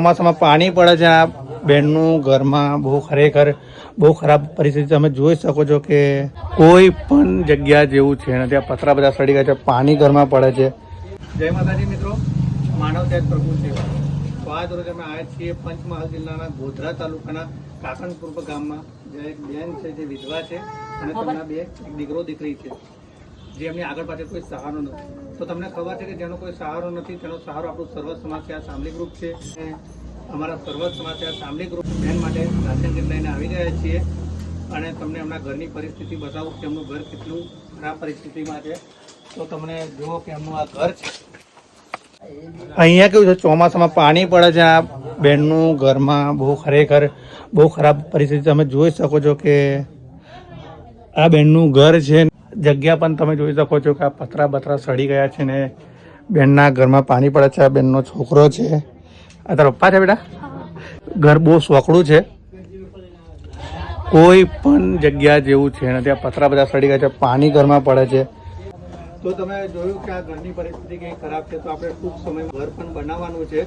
ચોમાસામાં પાણી પડે છે આ બેનનું ઘરમાં બહુ ખરેખર બહુ ખરાબ પરિસ્થિતિ તમે જોઈ શકો છો કે કોઈ પણ જગ્યા જેવું છે નથી આ પતરા બધા સડી ગયા છે, પાણી ઘરમાં પડે છે. જય માતાજી મિત્રો, માનવ ત્યાગ પ્રભુ સેવા. તો આજ રોજ અમે આવ્યા છીએ પંચમહાલ જિલ્લાના ગોધરા તાલુકાના કાકણપુર ગામમાં. જે એક બેન છે, જે વિધવા છે અને તેમના બે દીકરો દીકરી છે. જે એમની આગળ પાછળ કોઈ સહારો નથી તો તમને ખબર છે કે જેનો કોઈ સહારો નથી, તેનો સહારો આપણું સર્વ સમાજ છે સામલી ગ્રુપ છે. અમારા સર્વ આ સામલી ગ્રુપ બેન માટે રાશન કીટ લઈને આવી ગયા છીએ. અને તમને એમના ઘરની પરિસ્થિતિ બતાવું કે એમનું ઘર કેટલું ખરાબ પરિસ્થિતિમાં છે. તો તમને જુઓ કે એમનું આ ઘર છે. અહીંયા કેવું છે? ચોમાસામાં પાણી પડે છે. આ બેનનું ઘરમાં બહુ ખરેખર બહુ ખરાબ પરિસ્થિતિ. તમે જોઈ શકો છો કે આ બેનનું ઘર છે. જગ્યા પણ તમે જોઈ શકો છો કે આ પતરા બતરા સડી ગયા છે ને બેનના ઘરમાં પાણી પડે છે આ બેનનો છોકરો છે. આ તારા પપ્પા છે બેટા? ઘર બહુ સોકડું છે. કોઈ પણ જગ્યા જેવું છે નથી આ પતરા બધા સડી ગયા છે પાણી ઘરમાં પડે છે. તો તમે જોયું કે આ ઘરની પરિસ્થિતિ કંઈ ખરાબ છે તો આપણે ટૂંક સમયમાં ઘર પણ બનાવવાનું છે.